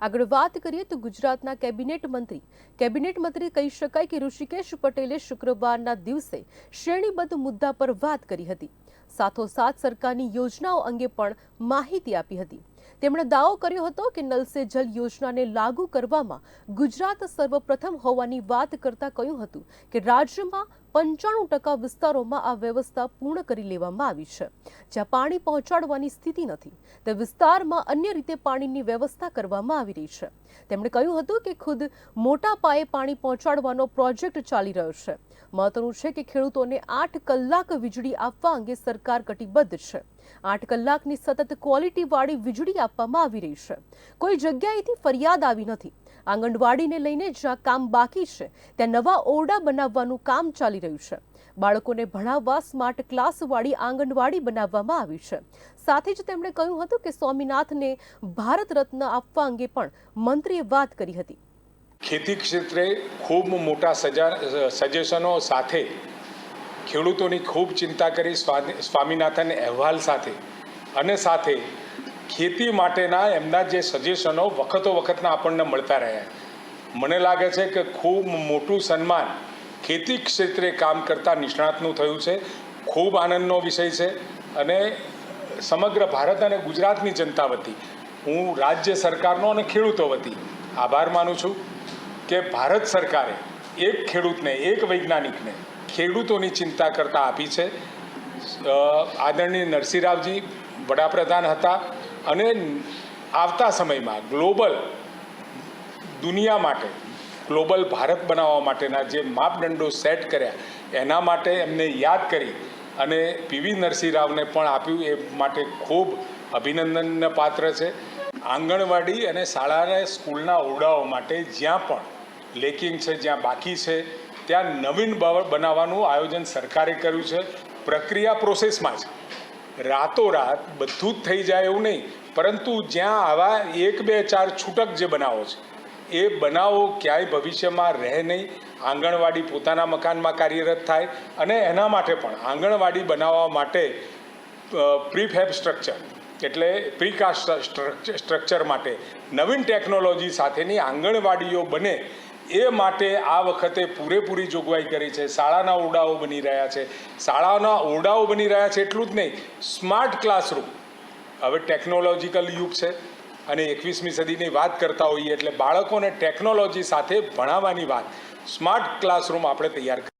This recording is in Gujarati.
આગળ વાત કરીએ તો ગુજરાતના કેબિનેટ મંત્રી. કેબિનેટ મંત્રી કહી શકાય કે ઋષિકેશ પટેલે શુક્રવારના દિવસે શ્રેણીબદ્ધ મુદ્દા પર વાત કરી હતી. સાથોસાથ સરકારની યોજનાઓ અંગે પણ માહિતી આપી હતી. તેમણે દાવો કર્યો હતો કે નલ સે જલ યોજનાને લાગુ કરવામાં ગુજરાત સર્વપ્રથમ હોવાની વાત કરતા કહ્યું હતું કે રાજ્યમાં પંચાણું ટકા વિસ્તારોમાં આ વ્યવસ્થા પૂર્ણ કરી લેવામાં આવી છે. જ્યાં પાણી પહોંચાડવાની સ્થિતિ નથી, તે વિસ્તારમાં અન્ય રીતે પાણીની વ્યવસ્થા કરવામાં આવી રહી છે. તેમણે કહ્યું હતું કે ખુદ મોટા પાયે પાણી પહોંચાડવાનો પ્રોજેક્ટ ચાલી રહ્યો છે. મહત્વનું છે કે ખેડૂતોને આઠ કલાક વીજળી આપવા અંગે સરકાર કટિબદ્ધ છે. આઠ કલાકની સતત ક્વોલિટીવાળી વીજળી આપવામાં આવી રહી છે. કોઈ જગ્યાએથી ફરિયાદ આવી નથી. આંગણવાડીને લઈને જ્યાં કામ બાકી છે. ત્યાં નવા ઓરડા બનાવવાનું કામ ચાલી રહ્યું છે. બાળકોને ભણાવવા સ્માર્ટ ક્લાસવાળી આંગણવાડી બનાવવામાં આવી છે. સાથે જ તેમણે કહ્યું હતું કે સ્વામીનાથને ભારત રત્ન આપવા અંગે પણ મંત્રીએ વાત કરી હતી. ખેતી ક્ષેત્રે ખૂબ મોટા સજા, સજેશનો સાથે ખેડૂતોની ખૂબ ચિંતા કરી સ્વામિનાથન અહેવાલ સાથે અને સાથે ખેતી માટેના એમના જે સજેશનો વખતો વખતના આપણને મળતા રહ્યા મને લાગે છે કે ખૂબ મોટું સન્માન ખેતી ક્ષેત્રે કામ કરતા નિષ્ણાતનું થયું છે. ખૂબ આનંદનો વિષય છે અને સમગ્ર ભારત અને ગુજરાતની જનતા વતી હું રાજ્ય સરકારનો અને ખેડૂતો વતી આભાર માનું છું કે ભારત સરકારે એક ખેડૂતને, એક વૈજ્ઞાનિકને ખેડૂતોની ચિંતા કરતા આપી છે. આદરણીય નરસિંહરાવજી વડાપ્રધાન હતા. અને આવતા સમયમાં ગ્લોબલ દુનિયા માટે, ગ્લોબલ ભારત બનાવવા માટેના જે માપદંડો સેટ કર્યા, એના માટે એમને યાદ કરી અને પીવી નરસિંહ રાવને પણ આપ્યું એ માટે ખૂબ અભિનંદનને પાત્ર છે. આંગણવાડી અને શાળાને સ્કૂલના ઓરડાઓ માટે જ્યાં પણ લેકિંગ છે, જ્યાં બાકી છે, ત્યાં નવીન બનાવવાનું આયોજન સરકારે કર્યું છે. પ્રક્રિયા પ્રોસેસમાં છે રાતોરાત બધું જ થઈ જાય એવું નહીં. પરંતુ જ્યાં આવા એક બે ચાર છૂટક જે બનાવો છે, એ બનાવો ક્યાંય ભવિષ્યમાં રહે નહીં. આંગણવાડી પોતાના મકાનમાં કાર્યરત થાય અને એના માટે પણ આંગણવાડી બનાવવા માટે પ્રીફેબ સ્ટ્રક્ચર એટલે પ્રીકાસ્ટ સ્ટ્રક્ચર માટે નવીન ટેકનોલોજી સાથેની આંગણવાડીઓ બને, એ માટે આ વખતે પૂરેપૂરી જોગવાઈ કરી છે. શાળાના ઓરડાઓ બની રહ્યા છે. શાળાના ઓરડાઓ બની રહ્યા છે એટલું જ નહીં, સ્માર્ટ ક્લાસરૂમ હવે ટેકનોલોજીકલ યુગ છે અને એકવીસમી સદીની વાત કરતા હોઈએ એટલે બાળકોને ટેકનોલોજી સાથે ભણાવવાની વાત. સ્માર્ટ ક્લાસરૂમ આપણે તૈયાર